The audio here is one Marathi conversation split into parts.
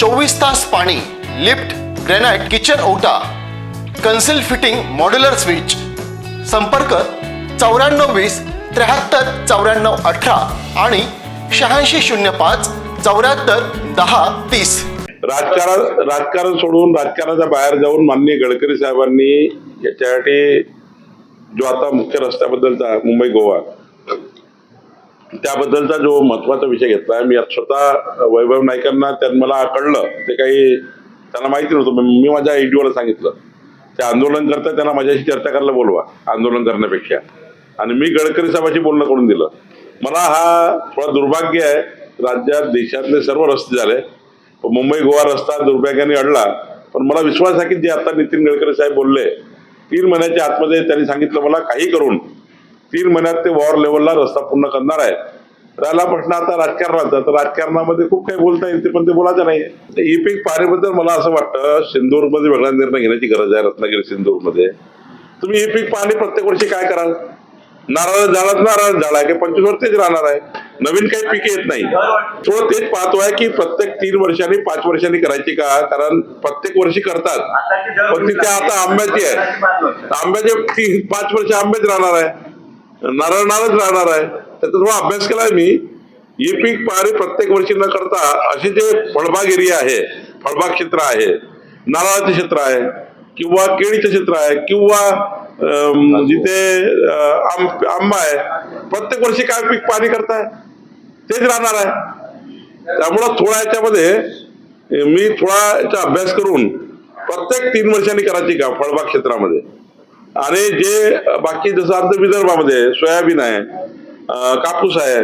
चोवीस तास पाणी लिफ्ट ग्रेनाइट किचन ओटा कन्सिल फिटिंग मॉड्युलर स्विच. संपर्क चौऱ्याण्णव वीस त्र्याहत्तर चौऱ्याण्णव अठरा आणि शहाऐंशी शून्य पाच चौऱ्याहत्तर दहा तीस. राजकारण राजकारण सोडून राजकारणाच्या बाहेर जाऊन माननीय गडकरी साहेबांनी याच्यासाठी जो आता मुख्य रस्त्याबद्दलचा मुंबई गोवा त्याबद्दलचा जो महत्त्वाचा विषय घेतला मी स्वतः वैभव नाईकांना त्यात मला कळलं ते काही त्यांना माहिती नव्हतं मी माझ्या एडीओला सांगितलं. ते आंदोलन करता त्यांना माझ्याशी चर्चा करायला बोलवा आंदोलन करण्यापेक्षा. आणि मी गडकरी साहेबांशी बोलणं करून दिलं. मला हा थोडा दुर्भाग्य आहे राज्यात देशातले सर्व रस्ते झाले. मुंबई गोवा रस्ता दुर्भाग्याने अडला. पण मला विश्वास आहे की जे आता नितीन गडकरी साहेब बोलले तीन महिन्याच्या आतमध्ये त्यांनी सांगितलं मला काही करून तीन महिन्यात ते वॉर लेवलला रस्ता पूर्ण करणार आहे राहिला प्रश्न आता राजकारणाचा. तर राजकारणामध्ये खूप काही बोलता येईल ते पण ते बोलायचं नाही ई पीक पाहण्याबद्दल मला असं वाटतं सिंधूरमध्ये वेगळा निर्णय घेण्याची गरज आहे रत्नागिरी सिंधूरमध्ये तुम्ही ई पीक पाणी प्रत्येक वर्षी काय कराल? नारळ झाडात नारळ झाड आहे की पंचवीस वर्ष तेच राहणार आहे? नवीन काही पिके येत नाही. थोडं तेच पाहतोय की प्रत्येक तीन वर्षांनी पाच वर्षांनी करायची का? कारण प्रत्येक वर्षी करतात. पण तिथे आता आंब्याची आहे. आंब्याचे तीन पाच वर्ष आंबेच राहणार आहे. नारळ नारच राहणार आहे. त्याचा थोडा अभ्यास केलाय मी. हे पीक पाणी प्रत्येक वर्षी न करता असे जे फळबाग एरिया आहे फळबाग क्षेत्र आहे नारळाचे क्षेत्र आहे किंवा केळीचं क्षेत्र आहे किंवा जिथे आंब आंबा आहे प्रत्येक वर्षी काय पीक पाणी करताय? तेच राहणार आहे. त्यामुळं थोडा याच्यामध्ये मी थोडा याचा अभ्यास करून प्रत्येक तीन वर्षांनी करायची का फळबाग क्षेत्रामध्ये? आणि जे बाकी जसं आमचं विदर्भामध्ये सोयाबीन आहे कापूस आहे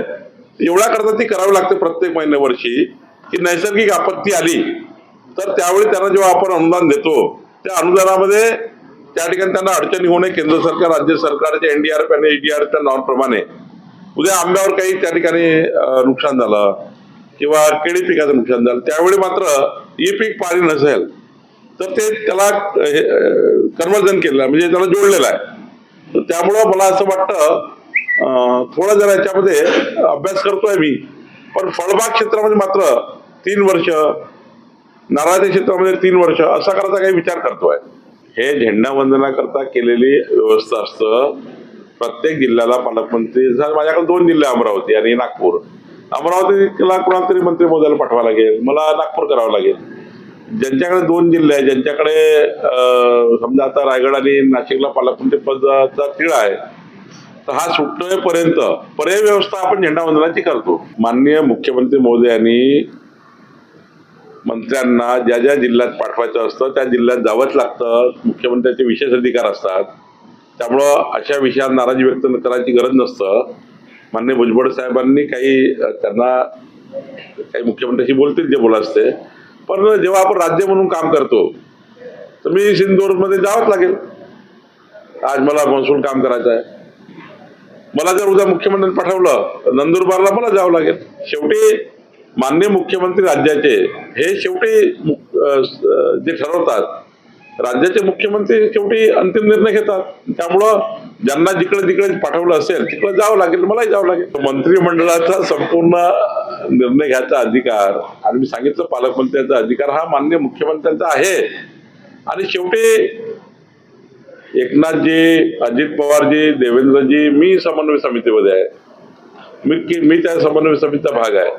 एवढ्या करता ती करावी लागते प्रत्येक महिन्या वर्षी की नैसर्गिक आपत्ती आली तर त्यावेळी त्यांना जेव्हा आपण अनुदान देतो त्या अनुदानामध्ये त्या ठिकाणी त्यांना अडचणी होऊ नये केंद्र सरकार राज्य सरकारच्या एनडीआरएफ आणि एचडीआरएफच्या नॉनप्रमाणे उद्या आंब्यावर काही त्या ठिकाणी नुकसान झालं किंवा केळी पिकाचं नुकसान झालं त्यावेळी मात्र ई पीक पाणी नसेल तर ते त्याला कन्वर्जन केलेलं आहे, म्हणजे त्याला जोडलेलं आहे. तर त्यामुळं मला असं वाटतं थोडा जरा याच्यामध्ये अभ्यास करतोय मी. पण फळबाग क्षेत्रामध्ये मात्र तीन वर्ष नारळाच्या क्षेत्रामध्ये तीन वर्ष असा करायचा काही विचार करतोय. हे झेंडा वंदनाकरता केलेली व्यवस्था असतं. प्रत्येक जिल्ह्याला पालकमंत्री माझ्याकडे दोन जिल्हे अमरावती आणि नागपूर. अमरावतीला कुणाला तरी मंत्री मोदायला पाठवावं लागेल मला नागपूर करावं लागेल. ज्यांच्याकडे दोन जिल्हे आहेत ज्यांच्याकडे समजा आता रायगड आणि नाशिकला पालकमंत्री पदाचा तिळा आहे तर हा सुटण्यापर्यंत पर्याय व्यवस्था आपण झेंडावंदनाची करतो. माननीय मुख्यमंत्री महोदयांनी मंत्र्यांना ज्या ज्या जिल्ह्यात पाठवायचं असतं त्या जिल्ह्यात जावंच लागतं. मुख्यमंत्र्यांचे विशेष अधिकार असतात. त्यामुळं अशा विषयात नाराजी व्यक्त करायची गरज नसतं. माननीय भुजबळ साहेबांनी काही त्यांना काही मुख्यमंत्र्यांशी बोलतील जे बोला असते. पण जेव्हा आपण राज्य म्हणून काम करतो तर मी सिंधुदुर्गमध्ये जावंच लागेल. आज मला महसूल काम करायचं आहे. मला जर उद्या मुख्यमंत्र्यांनी पाठवलं तर नंदुरबारला मला जावं लागेल. शेवटी माननीय मुख्यमंत्री राज्याचे हे शेवटी जे ठरवतात राज्याचे मुख्यमंत्री शेवटी अंतिम निर्णय घेतात. त्यामुळं ज्यांना जिकडे जिकडे पाठवलं असेल तिकडे जावं लागेल मलाही जावं लागेल. मंत्रिमंडळाचा संपूर्ण निर्णय घ्यायचा अधिकार. आणि मी सांगितलं पालकमंत्र्यांचा अधिकार हा मान्य मुख्यमंत्र्यांचा आहे. आणि शेवटी एकनाथजी अजित पवारजी देवेंद्रजी मी समन्वय समितीमध्ये आहे. मी की- मी त्या समन्वय समितीचा भाग आहे.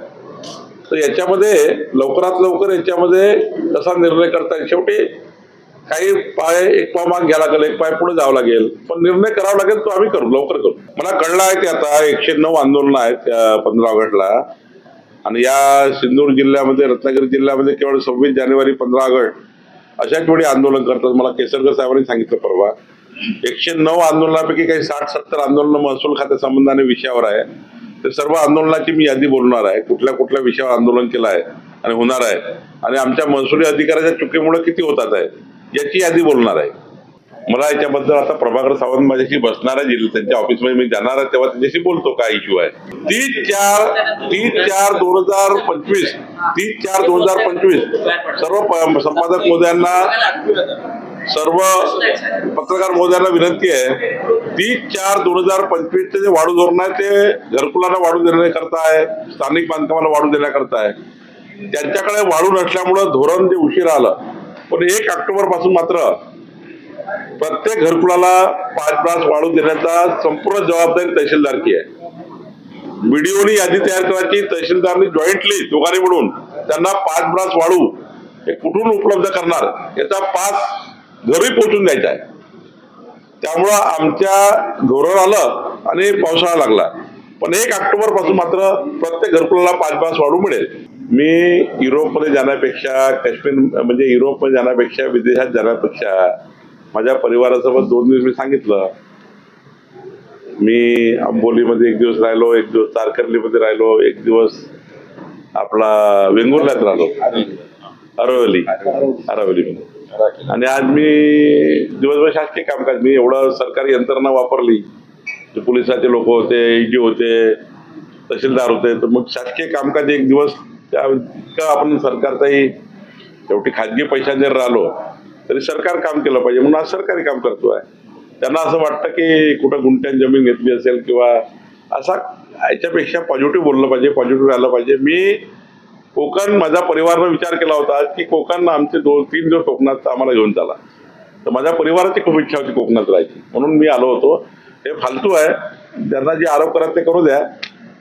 तर याच्यामध्ये लवकरात लवकर याच्यामध्ये कसा निर्णय करता येईल. शेवटी काही पाय एक पाय माग घ्यावा लागेल एक पाय पुढे जावं लागेल. पण निर्णय करावा लागेल तो आम्ही करू लवकर करू. मला कळलं आहे की आता एकशे नऊ आंदोलन आहेत पंधरा ऑगस्टला. आणि या सिंधुदुर्ग जिल्ह्यामध्ये रत्नागिरी जिल्ह्यामध्ये केवळ सव्वीस जानेवारी पंधरा ऑगस्ट अशाच वेळी आंदोलन करतात. मला केसरकर साहेबांनी सांगितलं परवा. एकशे नऊ आंदोलनापैकी काही साठ सत्तर आंदोलन महसूल खात्या संबंधाने विषयावर आहे. ते सर्व आंदोलनाची मी यादी बोलणार आहे. कुठल्या कुठल्या विषयावर आंदोलन केलं आहे आणि होणार आहे. आणि आमच्या महसुली अधिकाऱ्याच्या चुकीमुळे किती होतात आहे याची यादी बोलणार आहे. मला याच्याबद्दल आता प्रभाकर सावंत माझ्याशी बसणार आहे जिल्हा त्यांच्या ऑफिसमध्ये मी जाणार आहे तेव्हा त्यांच्याशी बोलतो काय इश्यू आहे. तीस चार तीस चार दोन हजार पंचवीस तीस चार दोन हजार पंचवीस सर्व संपादक मोद्यांना सर्व पत्रकार महोदयांना विनंती आहे तीस चार दोन हजार पंचवीसचे जे वाढू धोरण आहे ते घरकुलाला वाढू देण्याकरता आहे स्थानिक बांधकामाला वाढू देण्याकरता आहे. त्यांच्याकडे वाढू नसल्यामुळं धोरण जे उशीर आलं पण एक ऑक्टोबरपासून मात्र प्रत्येक घरकुलाला पाच तास वाढू देण्याचा संपूर्ण जबाबदारी तहसीलदारची आहे. व्हिडिओनी यादी तयार करायची तहसीलदारनी जॉईंटली दोघांनी मिळून त्यांना पाच ब्रास वाढू हे कुठून उपलब्ध करणार याचा पास घरी पोहोचून द्यायचा आहे. त्यामुळं आमच्या धोरण आलं आणि पावसाळा लागला. पण एक ऑक्टोबरपासून मात्र प्रत्येक घरकुलाला पाच ब्रास वाढू मिळेल. मी युरोपमध्ये जाण्यापेक्षा काश्मीर म्हणजे युरोपमध्ये जाण्यापेक्षा विदेशात जाण्यापेक्षा माझ्या परिवारासोबत दोन दिवस मी सांगितलं. मी आंबोलीमध्ये एक दिवस राहिलो एक दिवस तारकर्लीमध्ये राहिलो एक दिवस आपला वेंगुर्ल्यात राहिलो. अरवली. अरवलीमध्ये आणि आज मी दिवसभर शासकीय कामकाज मी एवढं सरकारी यंत्रणा वापरली. पोलिसाचे लोक होते ईजी होते तहसीलदार होते तर मग शासकीय कामकाज एक दिवस त्या आपण सरकारचाही शेवटी खाजगी पैसा जर राहिलो. तरी सरकार काम केलं पाहिजे म्हणून आज सरकारी काम करतो आहे त्यांना असं वाटतं की कुठं गुंठ्यान जमीन घेतली असेल किंवा असा याच्यापेक्षा पॉझिटिव्ह बोललं पाहिजे पॉझिटिव्ह राहिलं पाहिजे. मी कोकण माझ्या परिवारानं विचार केला होता की कोकण आमचे दोन तीन दिवस कोकणात आम्हाला घेऊन चाला. तर माझ्या परिवाराची खूप इच्छा होती कोकणात राहायची. म्हणून मी आलो होतो. हे फालतू आहे. त्यांना जे आरोप करत ते करू द्या.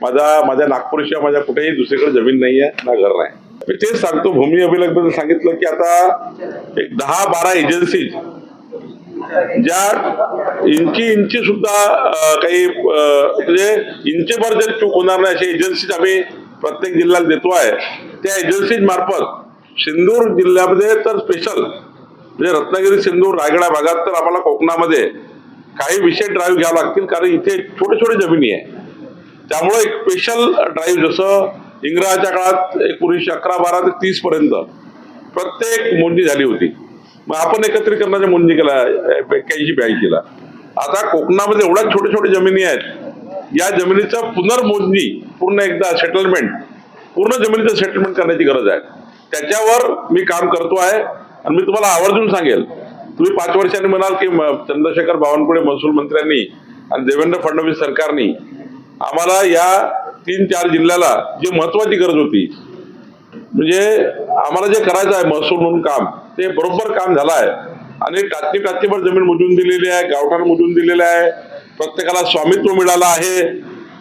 माझा माझ्या नागपूरशिवाय माझ्या कुठेही दुसरीकडे जमीन नाही आहे ना घर नाही. मी तेच सांगतो भूमी अभिलेखबद्दल सांगितलं की आता एक दहा बारा एजन्सीज ज्या इंची इंची सुद्धा काही म्हणजे इंचभर जरी चूक होणार नाही अशा एजन्सीज आम्ही प्रत्येक जिल्ह्यात देतो आहे त्या एजन्सीज मार्फत सिंधूर जिल्ह्यामध्ये तर स्पेशल म्हणजे रत्नागिरी सिंधूर रायगडा भागात तर आम्हाला कोकणामध्ये काही विषय ड्राईव्ह घ्यावे लागतील कारण इथे छोटे छोटे जमिनी आहे. त्यामुळे एक स्पेशल ड्राईव्ह जसं इंग्रजाच्या काळात एकोणीसशे अकरा बारा ते तीस पर्यंत प्रत्येक मोजणी झाली होती. मग आपण एकत्रीकरणाच्या मोजणी केला एक्क्याऐंशी ब्याऐंशीला आता कोकणामध्ये एवढ्या छोटे छोटे जमिनी आहेत. या जमिनीचा पुनर्मोजणी पूर्ण एकदा सेटलमेंट पूर्ण जमिनीचं सेटलमेंट करण्याची गरज आहे. त्याच्यावर मी काम करतो आहे आणि मी तुम्हाला आवर्जून सांगेल. तुम्ही पाच वर्षांनी म्हणाल की चंद्रशेखर बावनकुळे महसूल मंत्र्यांनी आणि देवेंद्र फडणवीस सरकारनी आम्हाला या तीन चार जिल्ह्याला जी महत्वाची गरज होती. म्हणजे आम्हाला जे करायचं आहे महसूल म्हणून काम ते बरोबर काम झालं आहे आणि टाचणी टाचणीभर जमीन मोजून दिलेली आहे गावठाण मोजून दिलेलं आहे प्रत्येकाला स्वामित्व मिळालं आहे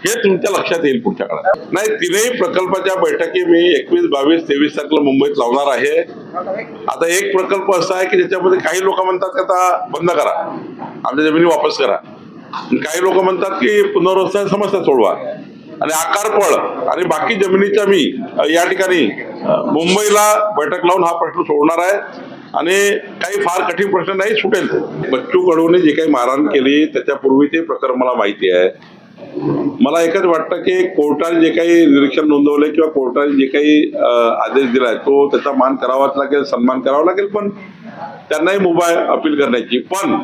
हे तुमच्या लक्षात येईल पुढच्या काळात. नाही तीनही प्रकल्पाच्या बैठकी मी एकवीस बावीस तेवीस तारखेला मुंबईत लावणार आहे. आता एक प्रकल्प असा आहे की ज्याच्यामध्ये काही लोक म्हणतात की आता बंद करा. आमच्या जमिनी वापस करा. काही लोक म्हणतात की पुनर्वसन समस्या सोडवा. आणि आकारफळ आणि बाकी जमिनीच्या मी या ठिकाणी मुंबईला बैठक लावून हा प्रश्न सोडणार आहे. आणि काही फार कठीण प्रश्न नाही सुटेल बच्चू कडूने जे काही मारहाण केली त्याच्यापूर्वी ते प्रकरण मला माहिती आहे. मला एकच वाटतं की कोर्टाने जे काही निरीक्षण नोंदवले किंवा कोर्टाने जे काही आदेश दिलाय तो त्याचा मान करावाच लागेल सन्मान करावा लागेल पण त्यांनाही मोबाईल अपील करण्याची. पण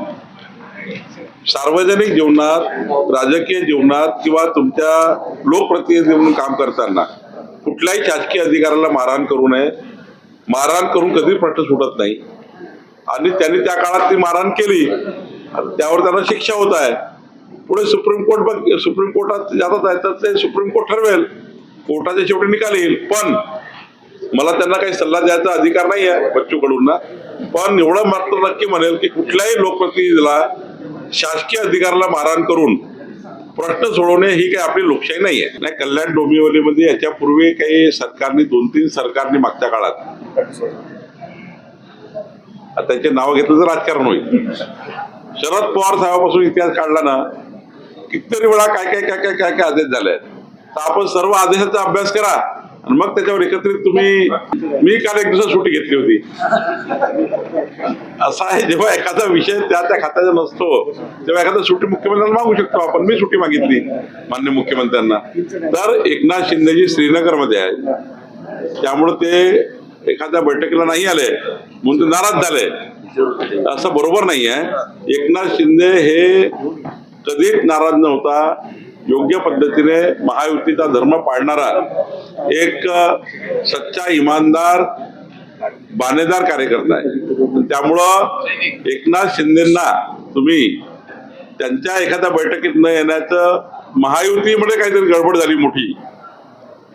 सार्वजनिक जीवनात राजकीय जीवनात किंवा तुमच्या लोकप्रतिनिधी म्हणून काम करताना कुठल्याही शासकीय अधिकाऱ्याला मारहाण करू नये. मारहाण करून कधी प्रश्न सुटत नाही. आणि त्यांनी त्या काळात ती मारहाण केली त्यावर त्यांना शिक्षा होत आहे. पुढे सुप्रीम कोर्ट बघ सुप्रीम कोर्टात जातात आहे तर ते सुप्रीम कोर्ट ठरवेल. कोर्टाच्या शेवटी निकाल येईल. पण मला त्यांना काही सल्ला द्यायचा अधिकार नाही आहे बच्चू कडूंना पण एवढं मात्र नक्की म्हणेल की कुठल्याही लोकप्रतिनिधीला शासकीय अधिकाऱ्याला मारहाण करून प्रश्न सोडवणे ही काही आपली लोकशाही नाही आहे नाही कल्याण डोंबिवलीमध्ये याच्यापूर्वी काही सरकारने दोन तीन सरकारने मागच्या काळात आता त्याचे नाव घेतलं तर राजकारण होईल. शरद पवार साहेबापासून इतिहास काढला ना कितीतरी वेळा काय काय काय काय काय काय आदेश झाले आहेत. तर आपण सर्व आदेशाचा अभ्यास करा. आणि मग त्याच्यावर एकत्रित तुम्ही मी काल एक दिवसात सुट्टी घेतली होती. असा आहे जेव्हा एखादा विषय त्या त्या खात्याचा नसतो तेव्हा एखादा सुट्टी मुख्यमंत्र्यांना मागू शकतो आपण. मी सुट्टी मागितली मान्य मुख्यमंत्र्यांना. तर एकनाथ शिंदेजी श्रीनगरमध्ये आहे त्यामुळे ते एखाद्या बैठकीला नाही आले म्हणून ते नाराज झाले. असं बरोबर नाही आहे एकनाथ शिंदे हे कधीच नाराज नव्हता. योग्य पद्धतीने महायुतीचा धर्म पाळणारा एक सच्चा इमानदार बानेदार कार्यकर्ता आहे. त्यामुळं एकनाथ शिंदेना तुम्ही त्यांच्या एखाद्या बैठकीत न येण्याचं महायुतीमध्ये काहीतरी गडबड झाली मोठी.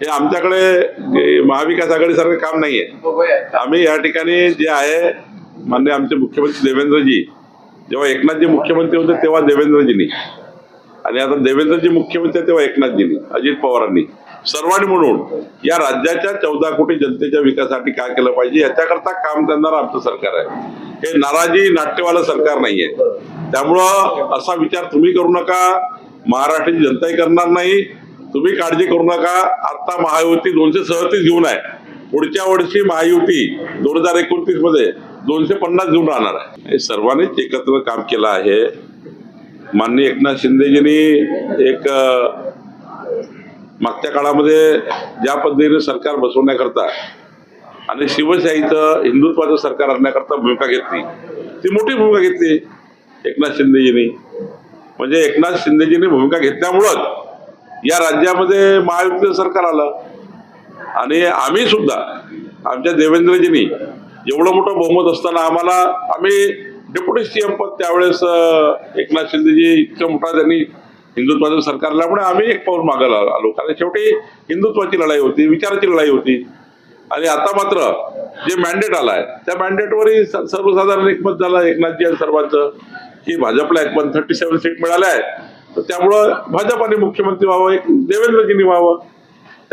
हे आमच्याकडे महाविकास आघाडीसारखं काम नाही आहे आम्ही या ठिकाणी जे आहे मान्य आमचे मुख्यमंत्री देवेंद्रजी जेव्हा एकनाथजी मुख्यमंत्री होते तेव्हा देवेंद्रजींनी आणि आता देवेंद्रजी मुख्यमंत्री तेव्हा एकनाथजींनी अजित पवारांनी. सर्वांनी म्हणून या राज्याच्या चौदा कोटी जनतेच्या विकासासाठी काय केलं पाहिजे याच्याकरता काम करणारं आमचं सरकार आहे. हे नाराजी नाट्यवालं सरकार नाहीये. त्यामुळं असा विचार तुम्ही करू नका महाराष्ट्राची जनताही करणार नाही तुम्ही काळजी करू नका. आता महायुती दोनशे सहतीस घेऊन आहे. पुढच्या वर्षी महायुती दोन हजार एकोणतीसमध्ये दोनशे पन्नास घेऊन राहणार आहे. सर्वांनीच एकत्र काम केलं आहे. माननीय एकनाथ शिंदेजींनी एक मागच्या काळामध्ये ज्या पद्धतीने सरकार बसवण्याकरता आणि शिवशाहीचं हिंदुत्वाचं सरकार आणण्याकरता भूमिका घेतली ती मोठी भूमिका घेतली एकनाथ शिंदेजींनी. म्हणजे एकनाथ शिंदेजींनी भूमिका घेतल्यामुळंच या राज्यामध्ये महायुतीचं सरकार आलं. आणि आम्ही सुद्धा आमच्या देवेंद्रजींनी एवढं मोठं बहुमत असताना आम्हाला आम्ही डेप्युटी सीएम पद त्यावेळेस एकनाथ शिंदेजी इतकं मोठा त्यांनी हिंदुत्वाचं सरकार आल्यामुळे आम्ही एक पाऊल मागायला आलो. कारण शेवटी हिंदुत्वाची लढाई होती विचाराची लढाई होती. आणि आता मात्र जे मॅन्डेट आलाय त्या मॅन्डेटवरही सर्वसाधारण एकमत झालं एकनाथजी आणि सर्वांचं. की भाजपला एक थर्टी सेव्हन सीट मिळाल्या आहे तर त्यामुळं भाजपाने मुख्यमंत्री व्हावं एक देवेंद्रजींनी व्हावं.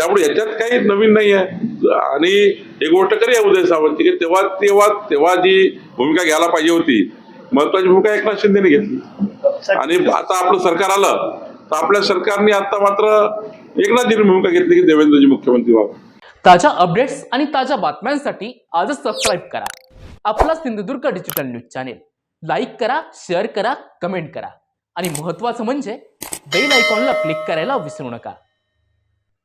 त्यामुळे याच्यात काही नवीन नाही आहे आणि एक गोष्ट करूया उदय सावंत की तेव्हा तेव्हा तेव्हा जी भूमिका घ्यायला पाहिजे होती महत्वाची भूमिका एकनाथ शिंदेने घेतली. आणि आता आपलं सरकार आलं तर आपल्या सरकारने आता मात्र एकनाथजींनी भूमिका घेतली की देवेंद्रजी मुख्यमंत्री व्हावं. ताज्या अपडेट्स आणि ताज्या बातम्यांसाठी आजच सबस्क्राईब करा. आपला Sindhudurg digital news channel like करा शेअर करा कमेंट करा. आणि महत्त्वाचं म्हणजे बेल आयकॉनला क्लिक करायला विसरू नका.